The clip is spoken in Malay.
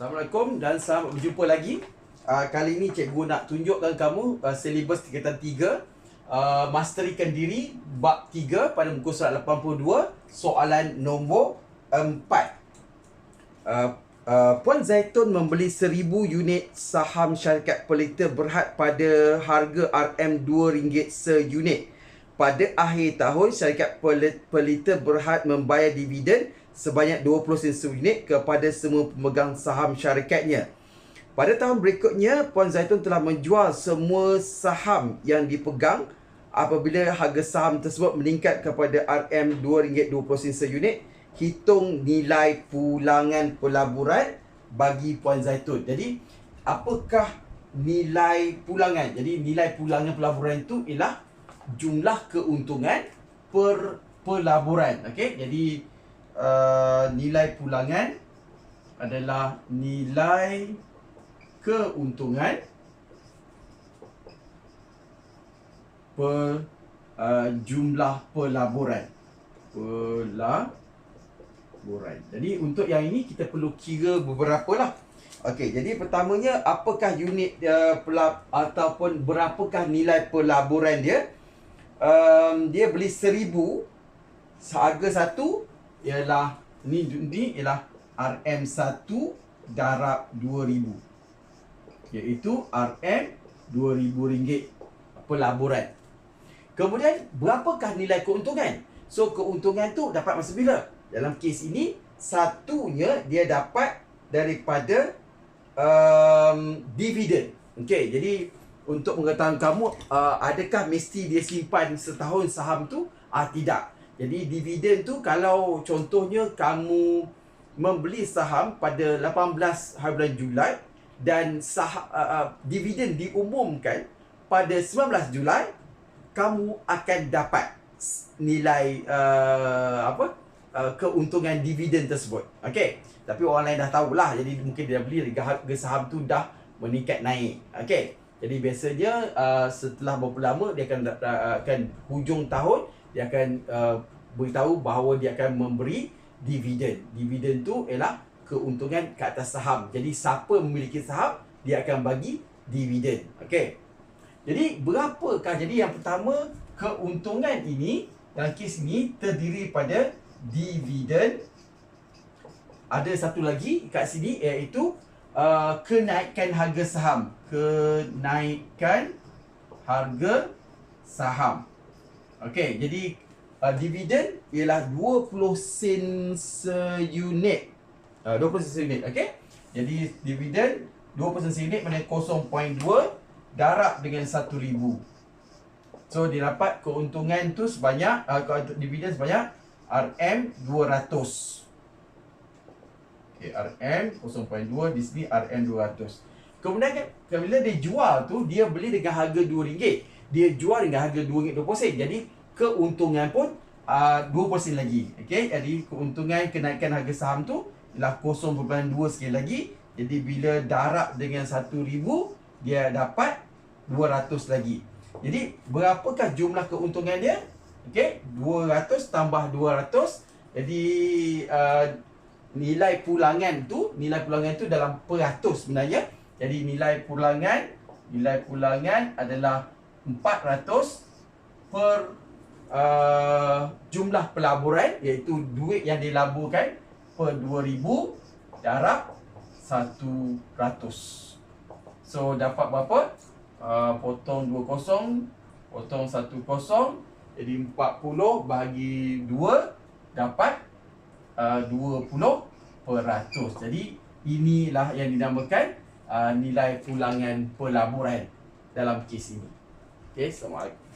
Assalamualaikum dan selamat berjumpa lagi. Uh, kali ini cikgu nak tunjukkan kamu uh, silibus tingkatan 3 uh, Masterikan diri bab 3 pada muka surat 82 soalan nombor 4. Uh, uh, Puan Zaitun membeli 1000 unit saham syarikat pelita berhad pada harga RM RM2 seunit. Pada akhir tahun, syarikat pelita berhad membayar dividen sebanyak 20 sen seunit kepada semua pemegang saham syarikatnya. Pada tahun berikutnya, Puan Zaitun telah menjual semua saham yang dipegang apabila harga saham tersebut meningkat kepada RM2.20 seunit. Hitung nilai pulangan pelaburan bagi Puan Zaitun. Jadi, apakah nilai pulangan? Jadi, nilai pulangan pelaburan itu ialah jumlah keuntungan per pelaburan. Okey, jadi uh, nilai pulangan adalah nilai keuntungan per uh, jumlah pelaburan. Pelaburan. Jadi untuk yang ini kita perlu kira beberapa lah. Okey, jadi pertamanya apakah unit uh, pelab ataupun berapakah nilai pelaburan dia? Um, dia beli seribu harga satu ialah ni ni ialah RM1 darab 2000 iaitu RM 2000 ringgit pelaburan. Kemudian berapakah nilai keuntungan? So keuntungan tu dapat masa bila? Dalam kes ini satunya dia dapat daripada um, dividen. Okey, jadi untuk mengetahui kamu uh, adakah mesti dia simpan setahun saham tu? Ah tidak. Jadi dividen tu kalau contohnya kamu membeli saham pada 18 hari bulan Julai dan sah uh, uh, dividen diumumkan pada 19 Julai kamu akan dapat nilai uh, apa uh, keuntungan dividen tersebut. Okey. Tapi orang lain dah tahulah jadi mungkin dia beli harga saham tu dah meningkat naik. Okey. Jadi biasanya uh, setelah beberapa lama dia akan uh, akan hujung tahun dia akan uh, beritahu bahawa dia akan memberi dividen. Dividen tu ialah keuntungan ke atas saham. Jadi siapa memiliki saham, dia akan bagi dividen. Okey. Jadi berapakah jadi yang pertama keuntungan ini dalam kes ini terdiri pada dividen. Ada satu lagi kat sini iaitu uh, kenaikan harga saham. Kenaikan harga saham. Okey, jadi uh, dividen ialah 20 sen seunit. Uh, 20 sen seunit, okey? Jadi dividen 20 sen seunit maknanya 0.2 darab dengan 1000. So dia dapat keuntungan tu sebanyak uh, dividen sebanyak RM200. Okay, RM 0.2 di sini RM200. Kemudian kan bila dia jual tu dia beli dengan harga RM2. Dia jual dengan harga RM2.20. Jadi keuntungan pun uh, 2% lagi. Okey, jadi keuntungan kenaikan harga saham tu ialah 0.2 sekali lagi. Jadi bila darab dengan 1000 dia dapat 200 lagi. Jadi berapakah jumlah keuntungan dia? Okey, 200 tambah 200. Jadi uh, nilai pulangan tu, nilai pulangan tu dalam peratus sebenarnya. Jadi nilai pulangan, nilai pulangan adalah 400 per uh, jumlah pelaburan iaitu duit yang dilaburkan per 2000 darab 100. So dapat berapa? Uh, potong 2 kosong, potong 1 kosong, jadi 40 bagi 2 dapat uh, 20 peratus. Jadi inilah yang dinamakan uh, nilai pulangan pelaburan dalam kes ini. Okay, Assalamualaikum.